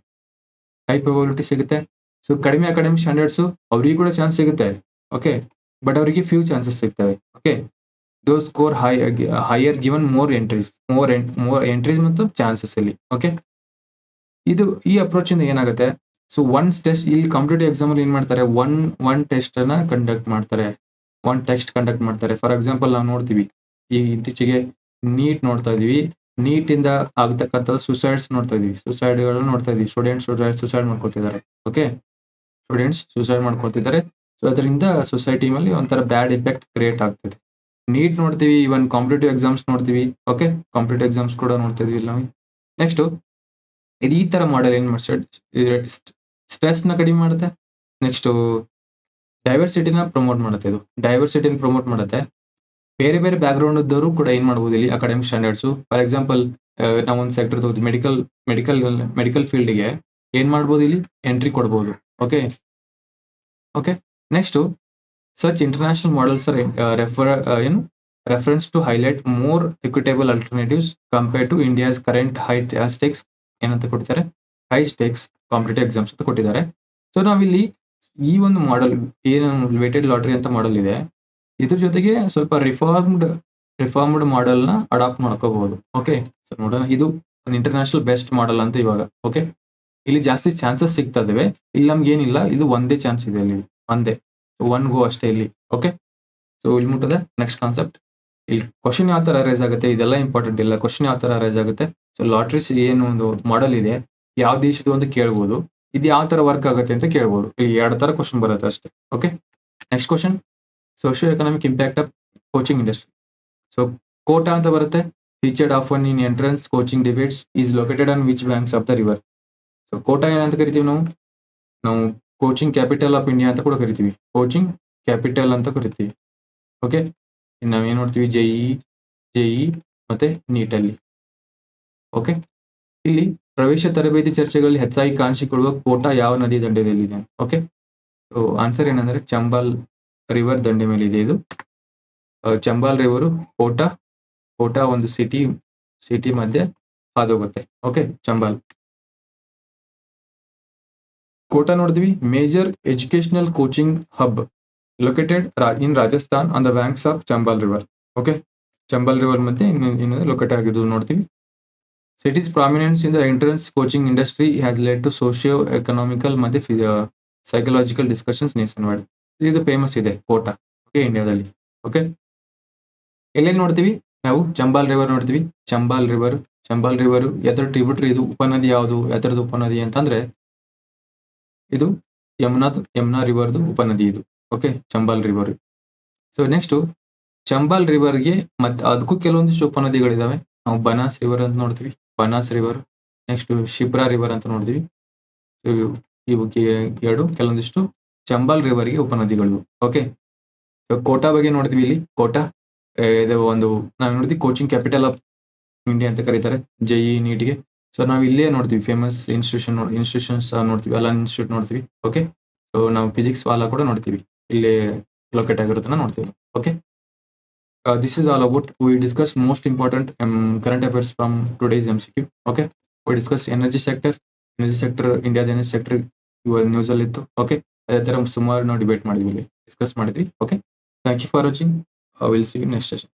ಹೈ ಪ್ರೊಬಬಿಲಿಟಿ ಸಿಗುತ್ತೆ. ಸೊ ಕಡಿಮೆ ಅಕಾಡೆಮಿಕ್ ಸ್ಟ್ಯಾಂಡರ್ಡ್ಸು ಅವ್ರಿಗೆ ಕೂಡ ಚಾನ್ಸ್ ಸಿಗುತ್ತೆ. ಓಕೆ ಬಟ್ ಅವರಿಗೆ ಫ್ಯೂ ಚಾನ್ಸಸ್ ಸಿಗ್ತವೆ okay though score high higher given more entries more more entries ಮತ್ತು ಚಾನ್ಸಸ್ ಇಲ್ಲಿ ಓಕೆ ಇದು ಈ ಅಪ್ರೋಚ್ ಇಂದ ಏನಾಗುತ್ತೆ? ಸೊ ಒನ್ ಟೆಸ್ಟ್ ಇಲ್ಲಿ ಕಾಂಪಿಟೇಟಿವ್ ಎಕ್ಸಾಮ್ ಅಲ್ಲಿ ಏನ್ ಮಾಡ್ತಾರೆ? ಒನ್ ಒನ್ ಟೆಸ್ಟ್ ಅನ್ನ ಕಂಡಕ್ಟ್ ಮಾಡ್ತಾರೆ. ಒನ್ ಟೆಸ್ಟ್ ಕಂಡಕ್ಟ್ ಮಾಡ್ತಾರೆ. ಫಾರ್ ಎಕ್ಸಾಂಪಲ್ ನಾವು ನೋಡ್ತೀವಿ, ಈ ಇತ್ತೀಚೆಗೆ ನೀಟ್ ನೋಡ್ತಾ ಇದೀವಿ ನೀಟ್ ಇಂದ ಆಗ್ತಕ್ಕಂಥ ಸುಸೈಡ್ಸ್ ನೋಡ್ತಾ ಇದೀವಿ ಸುಸೈಡ್ ಗಳನ್ನ ನೋಡ್ತಾ ಇದೀವಿ ಸ್ಟೂಡೆಂಟ್ಸ್ ಸುಸೈಡ್ ಮಾಡ್ಕೊತಿದ್ದಾರೆ ಓಕೆ ಸ್ಟೂಡೆಂಟ್ಸ್ ಸುಸೈಡ್ ಮಾಡ್ಕೊತಿದ್ದಾರೆ ಸೊ ಅದರಿಂದ ಸೊಸೈಟಿ ಮೇಲೆ ಒಂಥರ ಬ್ಯಾಡ್ ಇಂಪ್ಯಾಕ್ಟ್ ಕ್ರಿಯೇಟ್ ಆಗ್ತದೆ. ನೀಟ್ ನೋಡ್ತೀವಿ ಇವನ್ ಕಾಂಪಿಟೇಟಿವ್ ಎಕ್ಸಾಮ್ಸ್ ನೋಡ್ತೀವಿ. ಓಕೆ ಕಾಂಪಿಟೇಟಿವ್ ಎಕ್ಸಾಮ್ಸ್ ಕೂಡ ನೋಡ್ತಾ ಇದೀವಿ ನಾವು. ನೆಕ್ಸ್ಟ್ ಇದು ಈ ತರ ಮಾಡೆಲ್ ಏನ್ ಸ್ಟ್ರೆಸ್ನ ಕಡಿಮೆ ಮಾಡುತ್ತೆ. ನೆಕ್ಸ್ಟ್ ಡೈವರ್ಸಿಟಿನ ಪ್ರಮೋಟ್ ಮಾಡುತ್ತೆ ಇದು. ಡೈವರ್ಸಿಟಿನ ಪ್ರಮೋಟ್ ಮಾಡುತ್ತೆ. ಬೇರೆ ಬೇರೆ ಬ್ಯಾಕ್ಗ್ರೌಂಡ್ ಇದ್ದವರು ಕೂಡ ಏನ್ ಮಾಡ್ಬೋದು ಇಲ್ಲಿ ಅಕಾಡೆಮಿಕ್ ಸ್ಟ್ಯಾಂಡರ್ಡ್ಸ್ ಫಾರ್ ಎಕ್ಸಾಂಪಲ್ ಒಂದು ಸೆಕ್ಟರ್ ತಗೋದು ಮೆಡಿಕಲ್ ಮೆಡಿಕಲ್ ಮೆಡಿಕಲ್ ಫೀಲ್ಡಿಗೆ ಏನ್ ಮಾಡ್ಬೋದು ಇಲ್ಲಿ? ಎಂಟ್ರಿ ಕೊಡ್ಬೋದು. Okay okay next such international models sir ಏನು reference to highlight more equitable alternatives compare to India's current high stakes ಏನಂತ ಕೊಡ್ತಾರೆ? ಹೈ ಸ್ಟೇಕ್ಸ್ ಕಾಂಪಿಟೇಟಿವ್ ಎಕ್ಸಾಮ್ಸ್ ಅಂತ ಕೊಟ್ಟಿದ್ದಾರೆ. ಸೊ ನಾವಿಲ್ಲಿ ಈ ಒಂದು ಮಾಡೆಲ್ ಏನು ವೇಟೆಡ್ ಲಾಟ್ರಿ ಅಂತ ಮಾಡೆಲ್ ಇದೆ. ಇದ್ರ ಜೊತೆಗೆ ಸ್ವಲ್ಪ ರಿಫಾರ್ಮ್ಡ್ ರಿಫಾರ್ಮ್ಡ್ ಮಾಡೆಲ್ನ ಅಡಾಪ್ಟ್ ಮಾಡ್ಕೋಬಹುದು. ಓಕೆ ಸೊ ನೋಡೋಣ. ಇದು ಒಂದು ಇಂಟರ್ನ್ಯಾಷನಲ್ ಬೆಸ್ಟ್ ಮಾಡೆಲ್ ಅಂತ ಇವಾಗ. ಓಕೆ ಇಲ್ಲಿ ಜಾಸ್ತಿ ಚಾನ್ಸಸ್ ಸಿಗ್ತಾ ಇದಾವೆ. ಇಲ್ಲಿ ನಮ್ಗೆ ಏನಿಲ್ಲ ಇದು ಒಂದೇ ಚಾನ್ಸ್ ಇದೆ ಇಲ್ಲಿ ಒಂದೇ ಒನ್ ಗೋ ಅಷ್ಟೇ ಇಲ್ಲಿ. ಓಕೆ ಸೊ ಇಲ್ಲಿ ಮುಟ್ಟದೆ ನೆಕ್ಸ್ಟ್ ಕಾನ್ಸೆಪ್ಟ್ ಇಲ್ಲಿ ಕ್ವಶನ್ ಯಾವ ತರ ರೈಸ್ ಆಗುತ್ತೆ? ಇದೆಲ್ಲ ಇಂಪಾರ್ಟೆಂಟ್ ಇಲ್ಲ. ಕ್ವಶನ್ ಯಾವ ತರ ರೈಸ್ ಆಗುತ್ತೆ? ಸೊ ಲಾಟ್ರೀಸ್ ಏನು ಒಂದು ಮಾಡೆಲ್ ಇದೆ. ಯಾವ ದೇಶದ್ದು ಅಂತ ಕೇಳ್ಬೋದು. ಇದು ಯಾವ ತರ ವರ್ಕ್ ಆಗುತ್ತೆ ಅಂತ ಕೇಳ್ಬೋದು. ಇಲ್ಲಿ ಎರಡು ತರ ಕ್ವಶನ್ ಬರುತ್ತೆ ಅಷ್ಟೇ. Okay next question socio economic impact of coaching industry so Kota ಅಂತ ಬರುತ್ತೆ. Featured of one in entrance coaching debates is located on which banks of the river so Kota ಏನಂತ ಕರಿತೀವಿ ನಾವು? ನಾವು ಕೋಚಿಂಗ್ ಕ್ಯಾಪಿಟಲ್ ಆಫ್ ಇಂಡಿಯಾ ಅಂತ ಕೂಡ ಕರಿತೀವಿ. ಕೋಚಿಂಗ್ ಕ್ಯಾಪಿಟಲ್ ಅಂತ ಕರಿತೀವಿ. ಓಕೆ ನಾವೇನು ನೋಡ್ತೀವಿ? ಜೆಇ ಜೆಇ ಮತ್ತೆ ನೀಟಲ್ಲಿ ಓಕೆ ಇಲ್ಲಿ ಪ್ರವೇಶ ತರಬೇತಿ ಚರ್ಚೆಗಳಲ್ಲಿ ಹೆಚ್ಚಾಗಿ ಕಾಣಿಸಿಕೊಳ್ಳುವ ಕೋಟಾ ಯಾವ ನದಿ ದಂಡೆಯಲ್ಲಿದೆ? ಓಕೆ ಆನ್ಸರ್ ಏನಂದ್ರೆ ಚಂಬಲ್ ರಿವರ್ ದಂಡೆ ಮೇಲೆ ಇದೆ. ಇದು ಚಂಬಾಲ್ ರಿವರು ಕೋಟಾ ಕೋಟಾ ಒಂದು ಸಿಟಿ ಸಿಟಿ ಮಧ್ಯೆ ಹಾದೋಗುತ್ತೆ ಓಕೆ ಚಂಬಾಲ್. ಕೋಟಾ ನೋಡಿದ್ವಿ. Major educational coaching hub located in Rajasthan on the banks of Chambal river okay Chambal river ಮಧ್ಯೆ ಲೊಕೇಟ್ ಆಗಿರೋದು ನೋಡ್ತೀವಿ. Cities prominence in the entrance coaching industry has led to socio economical ಮತ್ತೆ ಸೈಕಲಾಜಿಕಲ್ ಡಿಸ್ಕಷನ್ಸ್ ನೇಷನ್ ವೈಡ್ ಇದು ಫೇಮಸ್ ಇದೆ, ಕೋಟಾ. ಓಕೆ ಇಂಡಿಯಾದಲ್ಲಿ ಓಕೆ ಎಲ್ಲೇನು ನೋಡ್ತೀವಿ? ನಾವು ಚಂಬಾಲ್ ರಿವರ್ ನೋಡ್ತೀವಿ. ಚಂಬಾಲ್ ರಿವರ್ ಚಂಬಾಲ್ ರಿವರ್ ಎದ್ರ ಟ್ರಿಬ್ಯೂಟ್ರಿ ಇದು ಉಪನದಿ ಯಾವುದು? ಎದ್ರದ್ದು ಉಪನದಿ ಅಂತಂದ್ರೆ ಇದು ಯಮುನಾ ಯಮುನಾ ರಿವರ್ದು ಉಪನದಿ ಇದು. Okay Chambal river so next Chambal ರಿವರ್ಗೆ ಮತ್ತೆ ಅದಕ್ಕೂ ಕೆಲವೊಂದಿಷ್ಟು ಉಪನದಿಗಳಿದಾವೆ ನಾವು ಬನಾಸ್ ರಿವರ್ ಅಂತ ನೋಡ್ತೀವಿ. Banas river next Shipra river ಅಂತ ನೋಡ್ತೀವಿ. ಇವಕ್ಕೆ ಎರಡು, ಕೆಲವೊಂದಿಷ್ಟು ಚಂಬಾಲ್ ರಿವರ್ಗೆ ಉಪನದಿಗಳು. ಓಕೆ ಕೋಟಾ ಬಗ್ಗೆ ನೋಡ್ತೀವಿ ಇಲ್ಲಿ. ಕೋಟಾ ಇದು ಒಂದು, ನಾವು ನೋಡಿದ್ವಿ ಕೋಚಿಂಗ್ ಕ್ಯಾಪಿಟಲ್ ಆಫ್ ಇಂಡಿಯಾ ಅಂತ ಕರೀತಾರೆ. ಜೆಇ ನೀಟ್ಗೆ ಸೊ ನಾವು ಇಲ್ಲೇ ನೋಡ್ತೀವಿ ಫೇಮಸ್ ಇನ್ಸ್ಟಿಟ್ಯೂಷನ್ ಇನ್ಸ್ಟಿಟ್ಯೂಷನ್ಸ್ ನೋಡ್ತೀವಿ, ಅಲ್ಲ ಇನ್ಸ್ಟಿಟ್ಯೂಟ್ ನೋಡ್ತೀವಿ ಓಕೆ ಸೊ ನಾವು ಫಿಸಿಕ್ಸ್ ವಾಲ ಕೂಡ ನೋಡ್ತೀವಿ, ಇಲ್ಲೇ ಲೊಕೇಟ್ ಆಗಿರೋದನ್ನ ನೋಡ್ತೀವಿ okay this is all about we discuss most important current affairs from today's M C Q okay we discuss energy sector energy sector ಇಂಡಿಯಾದ ಎನರ್ಜಿ ಸೆಕ್ಟರ್ ಇವಾಗ ನ್ಯೂಸ್ ಅಲ್ಲಿ ಇತ್ತು ಓಕೆ ಅದೇ ತರ ಸುಮಾರು ನಾವು ಡಿಬೇಟ್ ಮಾಡಿದ್ವಿ ಡಿಸ್ಕಸ್ ಮಾಡಿದ್ವಿ okay thank you for watching will see next session